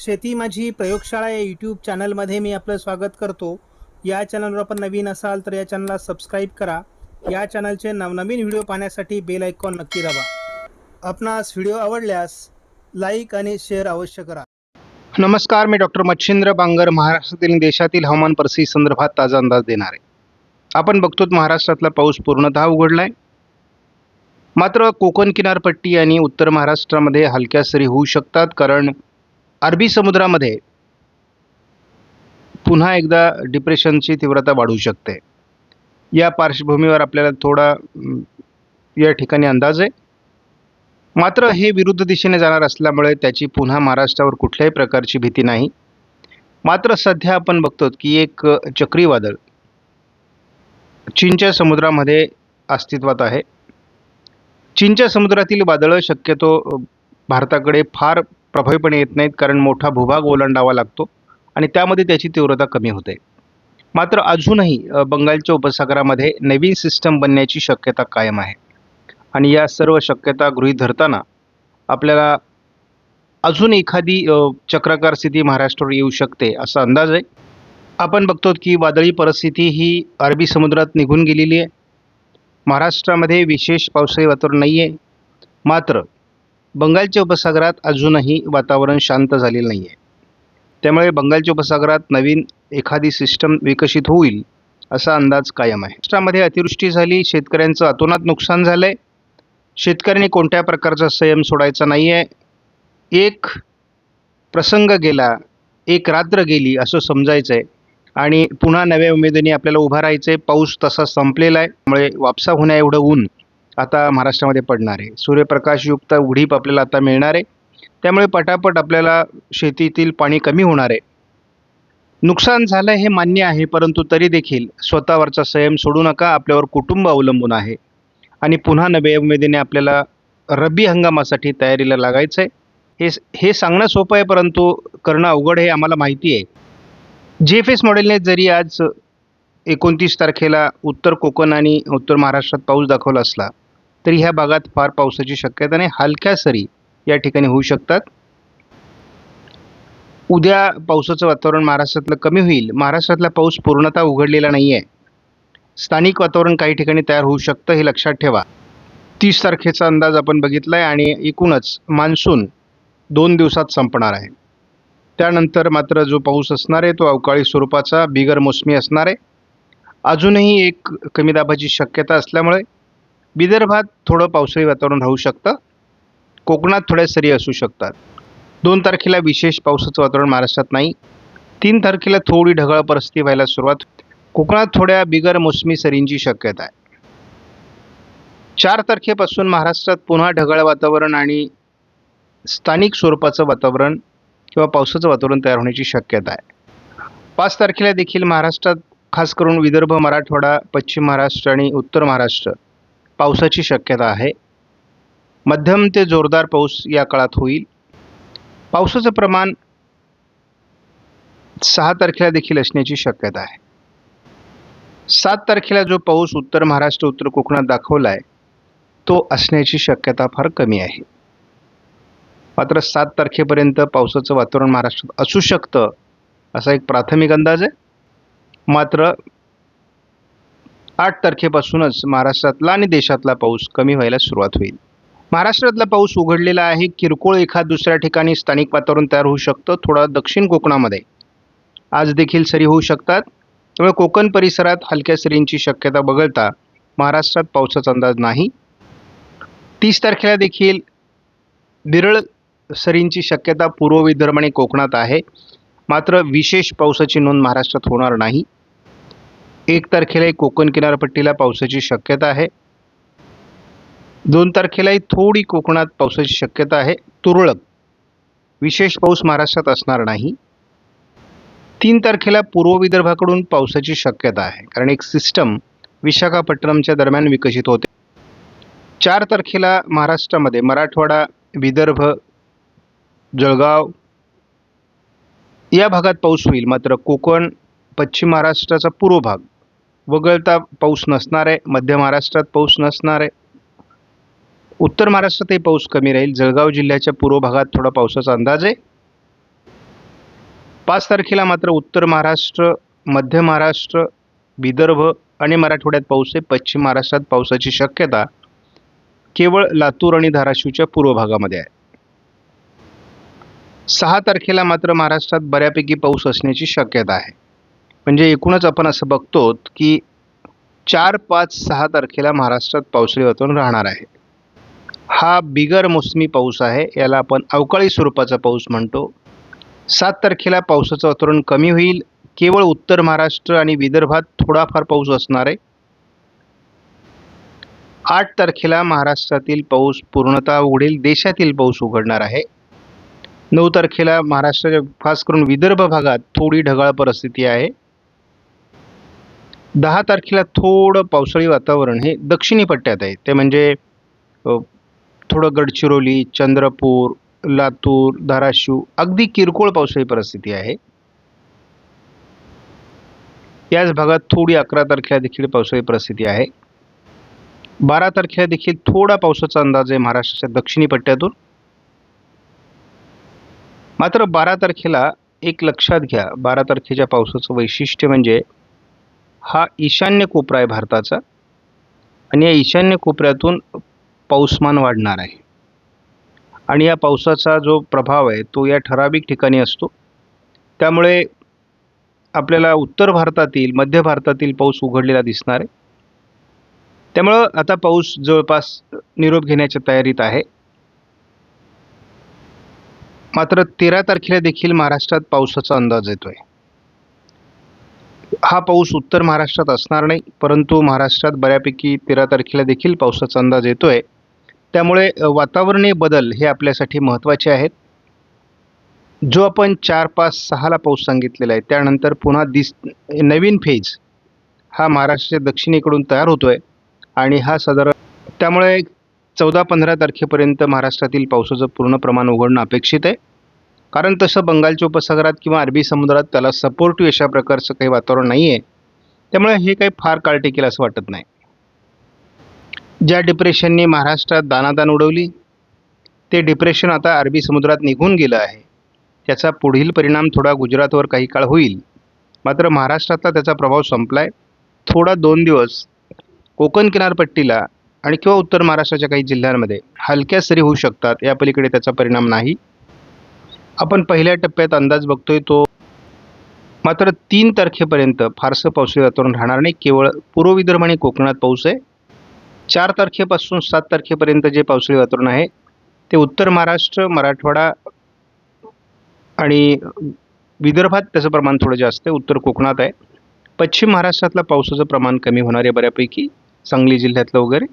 शेती माझी प्रयोगशाळा या यूट्यूब चॅनलमध्ये मी आपलं स्वागत करतो. या चॅनलवर आपण नवीन असाल तर या चॅनलला सबस्क्राईब करा. या चॅनलचे नवनवीन व्हिडिओ पाहण्यासाठी बेल आयकॉन नक्की दाबा. आपणास व्हिडिओ आवडल्यास लाईक आणि शेअर अवश्य करा. नमस्कार मी डॉक्टर मच्छिंद्र बांगर महाराष्ट्रातील देशातील हवामान परिस्थिती संदर्भात ताजा अंदाज देणार. आहे आपण बघतो महाराष्ट्रातला पाऊस पूर्णतः उघडला आहे मात्र कोकण किनारपट्टी आणि उत्तर महाराष्ट्रामध्ये हलक्या सरी होऊ शकतात कारण अरबी समुद्रामध्ये पुन्हा एकदा डिप्रेशनची तीव्रता वाढू शकते. या पार्श्वभूमीवर आपल्याला थोडा या ठिकाणी अंदाज आहे. मात्र हे विरुद्ध दिशेने जाणार असल्यामुळे त्याची पुन्हा महाराष्ट्रावर कुठल्याही प्रकारची भीती नाही. मात्र सध्या आपण बघतो की एक चक्रीवादळ चीनच्या समुद्रामध्ये अस्तित्वात आहे. चीनच्या समुद्रातील वादळं शक्यतो भारताकडे फार प्रभावीपणे येत नाहीत कारण मोठा भूभाग ओलांडावा लागतो आणि त्यामध्ये त्याची तीव्रता कमी होते. मात्र अजूनही बंगालच्या उपसागरामध्ये नवीन सिस्टम बनण्याची शक्यता कायम आहे. आणि या सर्व शक्यता गृहीत धरताना आपल्याला अजून एखादी चक्राकार स्थिती महाराष्ट्रावर येऊ शकते असा अंदाज आहे. आपण बघतो की वादळी परिस्थिती ही अरबी समुद्रात निघून गेलेली आहे. महाराष्ट्रामध्ये विशेष पावसाळी वातावरण नाही आहे मात्र बंगालच्या उपसागरात अजूनही वातावरण शांत झालेलं नाही आहे त्यामुळे बंगालच्या उपसागरात नवीन एखादी सिस्टम विकसित होईल असा अंदाज कायम आहे. महाराष्ट्रामध्ये अतिवृष्टी झाली शेतकऱ्यांचं अतोनात नुकसान झालं आहे शेतकऱ्यांनी कोणत्या प्रकारचा संयम सोडायचा नाही आहे एक प्रसंग गेला एक रात्र गेली असं समजायचं आहे आणि पुन्हा नव्या उमेदीने आपल्याला उभा राहायचं आहे पाऊस तसा संपलेला आहे. त्यामुळे वापसा होण्या एवढं ऊन आता महाराष्ट्रामध्ये पडणार आहे. सूर्यप्रकाशयुक्त उडीप आपल्याला आता मिळणार आहे. त्यामुळे पटापट आपल्याला शेतीतील पाणी कमी होणार आहे. नुकसान झालं हे मान्य आहे परंतु तरी देखील स्वतःवरचा संयम सोडू नका. आपल्यावर कुटुंब अवलंबून आहे. आणि पुन्हा नव्या उमेदीने आपल्याला रब्बी हंगामासाठी तयारीला लागायचं आहे हे हे सांगणं सोपं आहे परंतु करणं अवघड हे आम्हाला माहिती आहे. जी एफ एस मॉडेलने जरी आज एकोणतीस तारखेला उत्तर कोकण आणि उत्तर महाराष्ट्रात पाऊस दाखवला असला तरी ह्या भागात फार पावसाची शक्यता नाही. हलक्या सरी या ठिकाणी होऊ शकतात. उद्या पावसाचं वातावरण महाराष्ट्रातलं कमी होईल. महाराष्ट्रातला पाऊस पूर्णतः उघडलेला नाही आहे स्थानिक वातावरण काही ठिकाणी तयार होऊ शकतं हे लक्षात ठेवा. तीस तारखेचा अंदाज आपण बघितला आहे आणि एकूणच मान्सून दोन दिवसात संपणार आहे. त्यानंतर मात्र जो पाऊस असणार आहे तो अवकाळी स्वरूपाचा बिगर मोसमी असणार आहे. अजूनही एक कमी दाबाची शक्यता असल्यामुळे विदर्भात थोडं पावसाळी वातावरण राहू शकतं. कोकणात थोड्या सरी असू शकतात. दोन तारखेला विशेष पावसाचं वातावरण महाराष्ट्रात नाही. तीन तारखेला थोडी ढगाळ परिस्थिती व्हायला सुरुवात. कोकणात थोड्या बिगर मोसमी सरींची शक्यता आहे. चार तारखेपासून महाराष्ट्रात पुन्हा ढगाळ वातावरण आणि स्थानिक स्वरूपाचं वातावरण किंवा पावसाचं वातावरण तयार होण्याची शक्यता आहे. पाच तारखेला देखील महाराष्ट्रात खास करून विदर्भ मराठवाडा पश्चिम महाराष्ट्र आणि उत्तर महाराष्ट्र पावसाची शक्यता आहे. मध्यम ते जोरदार पाऊस या काळात होईल. पावसाचं प्रमाण सहा तारखेला देखील असण्याची शक्यता आहे. सात तारखेला जो पाऊस उत्तर महाराष्ट्र उत्तर कोकणात दाखवला आहे तो असण्याची शक्यता फार कमी आहे. मात्र सात तारखेपर्यंत पावसाचं वातावरण महाराष्ट्रात असू शकतं असा एक प्राथमिक अंदाज आहे. मात्र आठ तारखेपासूनच महाराष्ट्रातला आणि देशातला पाऊस कमी व्हायला सुरुवात होईल. महाराष्ट्रातला पाऊस उघडलेला आहे. किरकोळ एखाद दुसऱ्या ठिकाणी स्थानिक वातावरण तयार होऊ शकतं. थोडा दक्षिण कोकणामध्ये. आज देखील सरी होऊ शकतात. त्यामुळे कोकण परिसरात हलक्या सरींची शक्यता वगळता महाराष्ट्रात पावसाचा अंदाज नाही. तीस तारखेला देखील विरळ सरींची शक्यता पूर्व विदर्भ आणि कोकणात आहे. मात्र विशेष पावसाची नोंद महाराष्ट्रात होणार नाही. एक तारखेलाही कोकण किनारपट्टीला पावसाची शक्यता आहे. दोन तारखेलाही थोडी कोकणात पावसाची शक्यता आहे. तुरळक. विशेष पाऊस महाराष्ट्रात असणार नाही. तीन तारखेला पूर्व विदर्भाकडून पावसाची शक्यता आहे. कारण एक सिस्टम विशाखापट्टणमच्या दरम्यान विकसित होते. चार तारखेला महाराष्ट्रामध्ये मराठवाडा विदर्भ जळगाव या भागात पाऊस होईल. मात्र कोकण पश्चिम महाराष्ट्राचा पूर्व भाग वगळता पाऊस नसणार आहे मध्य महाराष्ट्रात पाऊस नसणार. आहे उत्तर महाराष्ट्रातही पाऊस कमी राहील. जळगाव जिल्ह्याच्या पूर्व भागात थोडा पावसाचा अंदाज आहे. पाच तारखेला मात्र उत्तर महाराष्ट्र मध्य महाराष्ट्र विदर्भ आणि मराठवाड्यात पाऊस आहे. पश्चिम महाराष्ट्रात पावसाची शक्यता केवळ लातूर आणि धाराशिवच्या पूर्व भागामध्ये आहे. सहा तारखेला मात्र महाराष्ट्रात बऱ्यापैकी पाऊस असण्याची शक्यता आहे. म्हणजे एकूणच आपण असं बघतो की चार पाच सहा तारखेला महाराष्ट्रात पावसाळी वातावरण राहणार आहे. हा बिगर मोसमी पाऊस आहे याला आपण अवकाळी स्वरूपाचा पाऊस म्हणतो. सात तारखेला पावसाचं वातावरण कमी होईल केवळ उत्तर महाराष्ट्र आणि विदर्भात थोडाफार पाऊस असणार आहे. आठ तारखेला महाराष्ट्रातील पाऊस पूर्णतः उघडेल देशातील पाऊस उघडणार आहे. नऊ तारखेला महाराष्ट्राच्या खास करून विदर्भ भागात थोडी ढगाळ परिस्थिती आहे. दहा तारखेला थोडं पावसाळी वातावरण हे दक्षिणी पट्ट्यात आहे. ते म्हणजे थोडं गडचिरोली चंद्रपूर लातूर धाराशिव अगदी किरकोळ पावसाळी परिस्थिती आहे. याच भागात थोडी अकरा तारखेला देखील पावसाळी परिस्थिती आहे. बारा तारखेला देखील थोडा पावसाचा अंदाज आहे महाराष्ट्राच्या दक्षिणी पट्ट्यातून. मात्र बारा तारखेला एक लक्षात घ्या बारा तारखेच्या पावसाचं वैशिष्ट्य म्हणजे हा ईशान्य कोपरा आहे भारताचा. आणि या ईशान्य कोपऱ्यातून पाऊसमान वाढणार आहे. आणि या पावसाचा जो प्रभाव आहे तो या ठराविक ठिकाणी असतो. त्यामुळे आपल्याला उत्तर भारतातील मध्य भारतातील पाऊस उघडलेला दिसणार आहे. त्यामुळं आता पाऊस जवळपास निरोप घेण्याच्या तयारीत आहे. मात्र तेरा तारखेला देखील महाराष्ट्रात पावसाचा अंदाज येतो आहे हा पाऊस उत्तर महाराष्ट्रात असणार नाही परंतु महाराष्ट्रात बऱ्यापैकी तेरा तारखेला देखील पावसाचा अंदाज येतो आहे त्यामुळे वातावरणीय बदल हे आपल्यासाठी महत्त्वाचे आहेत. जो आपण चार पाच सहाला पाऊस सांगितलेला आहे त्यानंतर पुन्हा दिस नवीन फेज हा महाराष्ट्राच्या दक्षिणेकडून तयार होतो आहे आणि हा साधारण त्यामुळे चौदा पंधरा तारखेपर्यंत महाराष्ट्रातील पावसाचं पूर्ण प्रमाण उघडणं अपेक्षित आहे. कारण तसं बंगालच्या उपसागरात किंवा अरबी समुद्रात त्याला सपोर्टिव्ह अशा प्रकारचं काही वातावरण नाही आहे त्यामुळे हे काही फार काळ टिकेल असं वाटत नाही. ज्या डिप्रेशनने महाराष्ट्रात दानादान उडवली ते डिप्रेशन आता अरबी समुद्रात निघून गेलं आहे. त्याचा पुढील परिणाम थोडा गुजरातवर काही काळ होईल. मात्र महाराष्ट्रातला त्याचा प्रभाव संपला आहे थोडा दोन दिवस कोकण किनारपट्टीला आणि किंवा उत्तर महाराष्ट्राच्या काही जिल्ह्यांमध्ये हलक्या सरी होऊ शकतात. या पलीकडे त्याचा परिणाम नाही. आपण पहिल्या टप्प्यात अंदाज बघतोय तो मात्र तीन तारखेपर्यंत फारसं पावसाळी वातावरण राहणार नाही. केवळ पूर्व विदर्भ आणि कोकणात पाऊस आहे. चार तारखेपासून सात तारखेपर्यंत जे पावसाळी वातावरण आहे ते उत्तर महाराष्ट्र मराठवाडा आणि विदर्भात त्याचं प्रमाण थोडं जास्त आहे. उत्तर कोकणात आहे. पश्चिम महाराष्ट्रातलं पावसाचं प्रमाण कमी होणार आहे बऱ्यापैकी सांगली जिल्ह्यातलं वगैरे.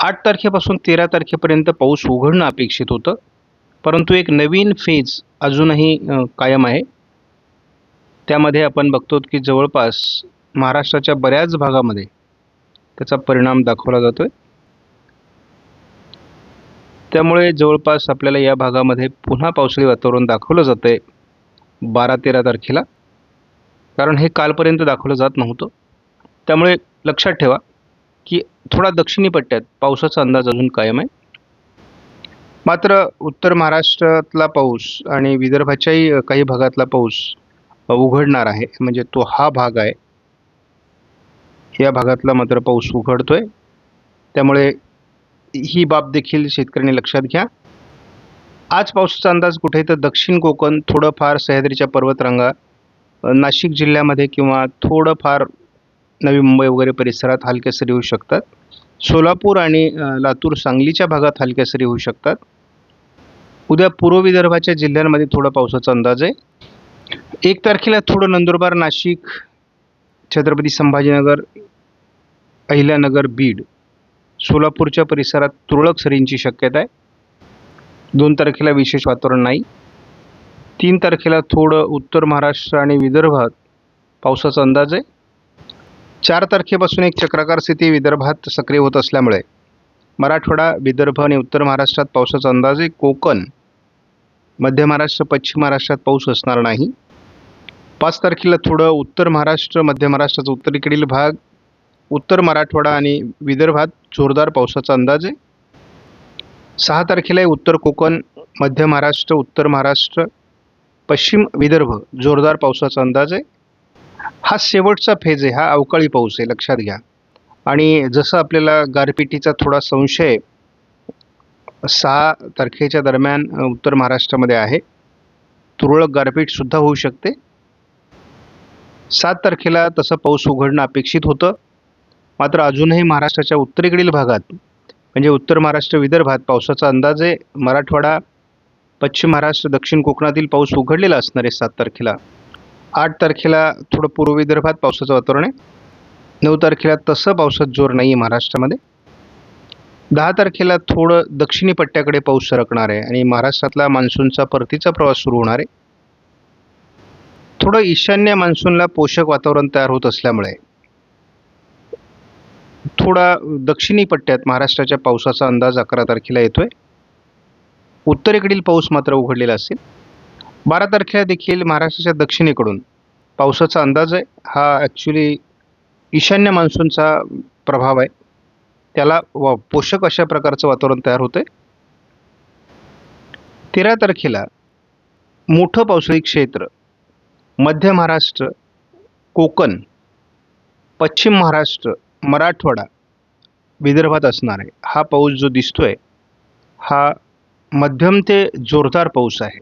आठ तारखेपासून तेरा तारखेपर्यंत पाऊस उघडणं अपेक्षित होतं. परंतु एक नवीन फेज अजूनही कायम आहे. त्यामध्ये आपण बघतो की जवळपास महाराष्ट्राच्या बऱ्याच भागामध्ये त्याचा परिणाम दाखवला जातो आहे त्यामुळे जवळपास आपल्याला या भागामध्ये पुन्हा पावसाळी वातावरण दाखवलं जातं आहे बारा तेरा तारखेला. कारण हे कालपर्यंत दाखवलं जात नव्हतं. त्यामुळे लक्षात ठेवा की थोडा दक्षिणी पट्ट्यात पावसाचा अंदाज अजून कायम आहे. मात्र उत्तर महाराष्ट्रातला पाऊस आणि विदर्भाच्याही काही भागातला पाऊस उघडणार आहे. म्हणजे तो हा भाग आहे. या भागातला मात्र पाऊस उघडतोय. त्यामुळे ही बाब देखील शेतकऱ्यांनी लक्षात घ्या. आज पावसाचा अंदाज कुठे तर दक्षिण कोकण थोडंफार सह्याद्रीच्या पर्वतरांगा नाशिक जिल्ह्यामध्ये किंवा थोडंफार नवी मुंबई वगैरे परिसरात हलके सरी होऊ शकतात. सोलापूर आणि लातूर सांगलीच्या भागात हलक्या सरी होऊ शकतात. उद्या पूर्व विदर्भाच्या जिल्ह्यांमध्ये थोडा पावसाचा अंदाज आहे. एक तारखेला थोडं नंदुरबार नाशिक छत्रपती संभाजीनगर अहिल्यानगर बीड सोलापूरच्या परिसरात तुरळक सरींची शक्यता आहे. दोन तारखेला विशेष वातावरण नाही. तीन तारखेला थोडं उत्तर महाराष्ट्र आणि विदर्भात पावसाचा अंदाज आहे. चार तारखेपासून एक चक्राकार स्थिती विदर्भात सक्रिय होत असल्यामुळे मराठवाडा विदर्भ आणि उत्तर महाराष्ट्रात पावसाचा अंदाज आहे. कोकण मध्य महाराष्ट्र पश्चिम महाराष्ट्रात पाऊस असणार नाही. पाच तारखेला थोडं उत्तर महाराष्ट्र मध्य महाराष्ट्राचा उत्तरेकडील भाग उत्तर मराठवाडा आणि विदर्भात जोरदार पावसाचा अंदाज आहे. सहा तारखेला आहे उत्तर कोकण मध्य महाराष्ट्र उत्तर महाराष्ट्र पश्चिम विदर्भ जोरदार पावसाचा अंदाज आहे. हा शेवटचा फेज आहे हा अवकाळी पाऊस आहे लक्षात घ्या. आणि जसं आपल्याला गारपिटीचा थोडा संशय सहा तारखेच्या दरम्यान उत्तर महाराष्ट्रामध्ये आहे. तुरळक गारपीटसुद्धा होऊ शकते. सात तारखेला तसं पाऊस उघडणं अपेक्षित होतं. मात्र अजूनही महाराष्ट्राच्या उत्तरेकडील भागात म्हणजे उत्तर महाराष्ट्र विदर्भात पावसाचा अंदाज आहे. मराठवाडा पश्चिम महाराष्ट्र दक्षिण कोकणातील पाऊस उघडलेला असणार आहे सात तारखेला. आठ तारखेला थोडं पूर्व विदर्भात पावसाचं वातावरण आहे. नऊ तारखेला तसं पावसात जोर नाही आहे महाराष्ट्रामध्ये. दहा तारखेला थोडं दक्षिणी पट्ट्याकडे पाऊस सरकणार आहे आणि महाराष्ट्रातला मान्सूनचा परतीचा प्रवास सुरू होणार आहे. थोडं ईशान्य मान्सूनला पोषक वातावरण तयार होत असल्यामुळे थोडा दक्षिणी पट्ट्यात महाराष्ट्राच्या पावसाचा अंदाज अकरा तारखेला येतोय. उत्तरेकडील पाऊस मात्र उघडलेला असेल. बारा तारखेला देखील महाराष्ट्राच्या दक्षिणेकडून पावसाचा अंदाज आहे. हा ॲक्च्युली ईशान्य मान्सूनचा प्रभाव आहे. त्याला व पोषक अशा प्रकारचं वातावरण तयार होतं आहे तेरा तारखेला मोठं पावसाळी क्षेत्र मध्य महाराष्ट्र कोकण पश्चिम महाराष्ट्र मराठवाडा विदर्भात असणार आहे. हा पाऊस जो दिसतोय हा मध्यम ते जोरदार पाऊस आहे.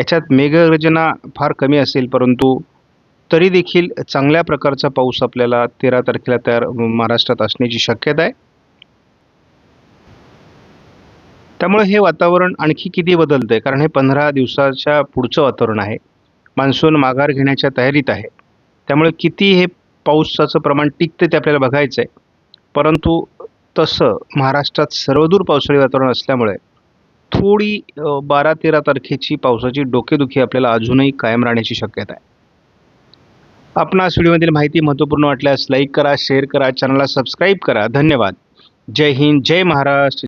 याच्यात मेघगर्जना फार कमी असेल परंतु तरी देखील चांगल्या प्रकारचा पाऊस आपल्याला तेरा तारखेला तयार महाराष्ट्रात असण्याची शक्यता आहे. त्यामुळे हे वातावरण आणखी किती बदलतं आहे कारण हे पंधरा दिवसाच्या पुढचं वातावरण आहे. मान्सून माघार घेण्याच्या तयारीत आहे. त्यामुळे किती हे पावसाचं प्रमाण टिकतं ते आपल्याला बघायचं आहे परंतु तसं महाराष्ट्रात सर्वदूर पावसाळी वातावरण असल्यामुळे थोडी बारा तेरा तारखेची पावसाची डोकेदुखी आपल्याला अजूनही कायम राहण्याची शक्यता आहे. आपणास व्हिडिओमधील माहिती महत्त्वपूर्ण वाटल्यास लाईक करा शेअर करा चॅनलला सबस्क्राईब करा. धन्यवाद. जय हिंद जय महाराष्ट्र.